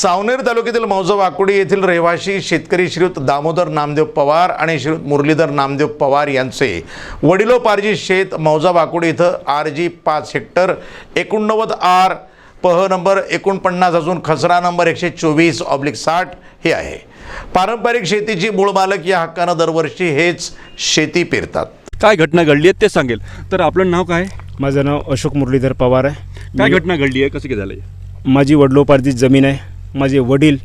सावनेर तालुक्यातील मौजा वाकुडी येथील रहिवासी शेतकरी श्रीयुत दामोदर नामदेव पवार आणि श्रीयुत मुरलीधर नामदेव पवार यांचे वडिलोपार्जित शेत मौजा वाकुडी इथं आर जी पाच हेक्टर एकोणनव्वद आर पह नंबर एकोणपन्नास असून खसरा नंबर एकशे चोवीस ऑब्लिक साठ हे आहे. पारंपरिक शेतीची मूळ मालक या हक्कानं दरवर्षी हेच शेती पेरतात. काय घटना घडली आहे ते सांगेल. तर आपलं नाव काय? माझं नाव अशोक मुरलीधर पवार आहे. काय घटना घडली आहे? कसं काय झालंय? माझी वडिलोपार्जित जमीन आहे. माझे वडील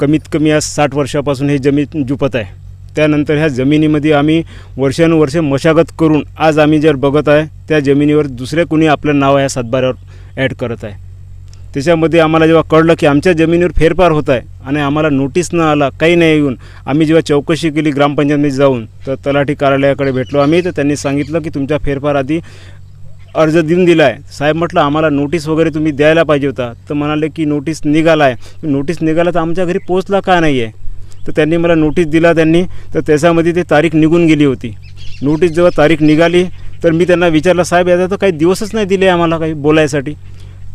कमीत कमी आज साठ वर्षापासून हे जमीन जुपत आहे. त्यानंतर ह्या जमिनीमध्ये आम्ही वर्षानुवर्ष मशागत करून आज आम्ही जर बघत आहे त्या जमिनीवर दुसऱ्या कुणी आपलं नाव या सातबाऱ्यावर ॲड करत आहे. त्याच्यामध्ये आम्हाला जेव्हा कळलं की आमच्या जमिनीवर फेरफार होत आहे आणि आम्हाला नोटीस न आला काही नाही येऊन आम्ही जेव्हा चौकशी केली ग्रामपंचायतमध्ये जाऊन तर तलाठी कार्यालयाकडे भेटलो आम्ही तर त्यांनी सांगितलं की तुमच्या फेरफार आधी अर्ज देऊन दिला आहे साहेब म्हटलं आम्हाला नोटीस वगैरे तुम्ही द्यायला पाहिजे होता. तर म्हणाले की नोटीस निघाला आहे नोटीस निघाला तर आमच्या घरी पोचला का नाही आहे तर त्यांनी मला नोटीस दिला त्यांनी. तर त्याच्यामध्ये ते तारीख निघून गेली होती. नोटीस जेव्हा तारीख निघाली तर मी त्यांना विचारलं साहेब याचा तर काही दिवसच नाही दिले आम्हाला काही बोलायसाठी.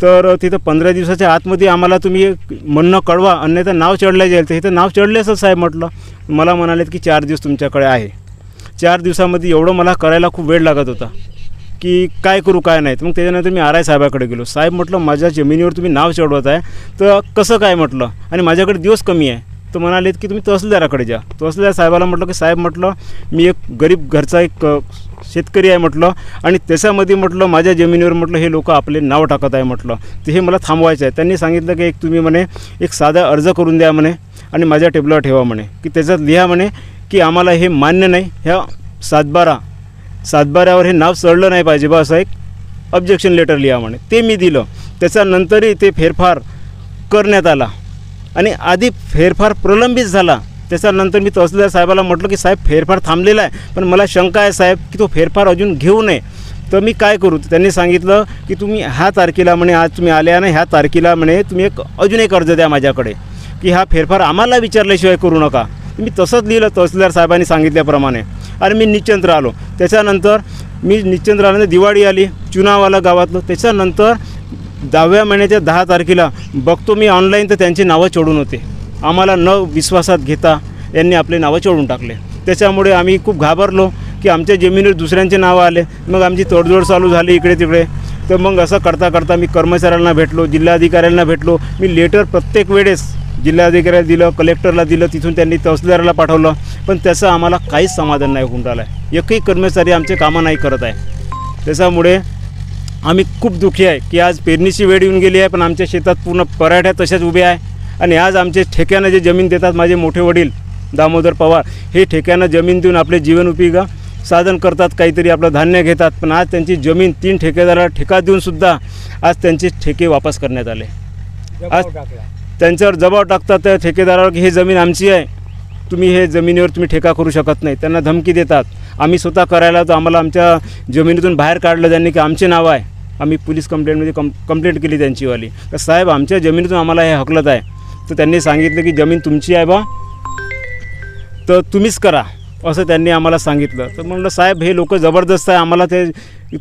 तर तिथं पंधरा दिवसाच्या आतमध्ये आम्हाला तुम्ही म्हणणं कळवा अन्यथा नाव चढलं जाईल. तर इथं नाव चढले असं साहेब म्हटलं. मला म्हणालेत की चार दिवस तुमच्याकडे आहे. चार दिवसामध्ये एवढं मला करायला खूप वेळ लागत होता. की काय करू काय नाही. मग त्याच्यानंतर मी आर आय साहेबाकडे गेलो. साहेब म्हटलं माझ्या जमिनीवर तुम्ही नाव चढवत आहे तर कसं काय? म्हटलं. आणि माझ्याकडे दिवस कमी आहे. तर म्हणालेत की तुम्ही तहसीलदाराकडे जा. तहसीलदार साहेबाला म्हटलं की साहेब म्हटलं मी एक गरीब घरचा एक शेतकरी आहे म्हटलं. आणि त्याच्यामध्ये म्हटलं माझ्या जमिनीवर म्हटलं हे लोक आपले नाव टाकत आहे म्हटलं. तर हे मला थांबवायचं आहे. त्यांनी सांगितलं की एक तुम्ही म्हणे एक साधा अर्ज करून द्या म्हणे आणि माझ्या टेबलावर ठेवा म्हणे की त्याच्यात लिहा म्हणे की आम्हाला हे मान्य नाही ह्या सातबारा सातबाऱ्यावर हे नाव चढलं नाही पाहिजे बा असं एक ऑब्जेक्शन लेटर लिहा म्हणे. ते मी दिलं. त्याच्यानंतरही ते फेरफार करण्यात आला. आणि आधी फेरफार प्रलंबित झाला. त्याच्यानंतर मी तहसीलदार साहेबाला म्हटलं की साहेब फेरफार थांबलेला आहे पण मला शंका आहे साहेब की तो फेरफार अजून घेऊ नये. तर मी काय करू? त्यांनी सांगितलं की तुम्ही ह्या तारखेला म्हणे आज तुम्ही आल्या ना ह्या तारखेला म्हणे तुम्ही एक अजून एक अर्ज द्या माझ्याकडे की हा फेरफार आम्हाला विचारल्याशिवाय करू नका. मी तसंच लिहिलं तहसीलदार साहेबांनी सांगितल्याप्रमाणे. आणि मी निश्चिंत राहिलो. त्याच्यानंतर मी निश्चिंत राहिल्यानंतर दिवाळी आली चुनावाला गावातलं. त्याच्यानंतर दहाव्या महिन्याच्या दहा तारखेला बघतो मी ऑनलाईन तर त्यांची नावं चढून होते. आम्हाला न विश्वासात घेता यांनी आपले नावं चढून टाकले. त्याच्यामुळे आम्ही खूप घाबरलो की आमच्या जमिनीवर दुसऱ्यांचे नावं आले. मग आमची तडजोड चालू झाली इकडे तिकडे तर मग असं करता करता मी कर्मचाऱ्यांना भेटलो जिल्हाधिकाऱ्यांना भेटलो. मी लेटर प्रत्येक वेळेस जिल्हाधिकाऱ्याला दिलं कलेक्टरला दिलं तिथून त्यांनी तहसीलदाराला पाठवलं. पण त्याचं आम्हाला काहीच समाधान नाही होऊन राहिलं आहे एकही कर्मचारी आमचे कामं नाही करत आहे. त्याच्यामुळे आम्ही खूप दुःखी आहे की आज पेरणीची वेळ येऊन गेली आहे पण आमच्या शेतात पूर्ण पराठ्या तशाच उभ्या आहे. आणि आज आमचे ठेक्यानं जे जमीन देतात माझे मोठे वडील दामोदर पवार हे ठेक्यानं जमीन देऊन आपले जीवन उपयोगा साधन करतात काहीतरी आपलं धान्य घेतात. पण आज त्यांची जमीन तीन ठेकेदाराला ठेका देऊनसुद्धा आज त्यांचे ठेके वापस करण्यात आले. आज त्यांच्यावर जबाब टाकतात त्या ठेकेदारावर की हे जमीन आमची आहे. तुम्ही हे जमिनीवर तुम्ही ठेका करू शकत नाही. त्यांना धमकी देतात. आम्ही स्वतः करायला तर आम्हाला आमच्या जमिनीतून बाहेर काढलं त्यांनी की आमचे नाव आहे. आम्ही पोलीस कंप्लेंटमध्ये कम कंप्लेंट केली त्यांचीवाली. तर साहेब आमच्या जमिनीतून आम्हाला हे हकलत आहे. तर त्यांनी सांगितलं की जमीन तुमची आहे बा. तर तुम्हीच करा. असं त्यांनी आम्हाला सांगितलं. तर म्हणलं साहेब हे लोक जबरदस्त आहे. आम्हाला ते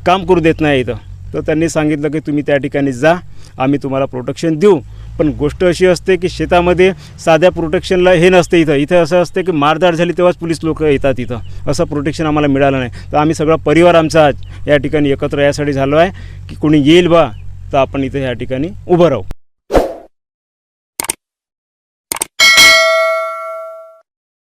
काम करू देत नाही इथं. तर त्यांनी सांगितलं की तुम्ही त्या ठिकाणी जा. आम्ही तुम्हाला प्रोटेक्शन देऊ. पण गोष्ट अशी असते की शेतामध्ये साध्या प्रोटेक्शनला हे नसते इथं. इथं असं असते की मारधाड झाली तेव्हाच पोलीस लोक येतात इथं. असं प्रोटेक्शन आम्हाला मिळालं नाही. तर आम्ही सगळा परिवार आमचा आज या ठिकाणी एकत्र यासाठी झालो आहे की कोणी येईल बा तर आपण इथं ह्या ठिकाणी उभं राहू.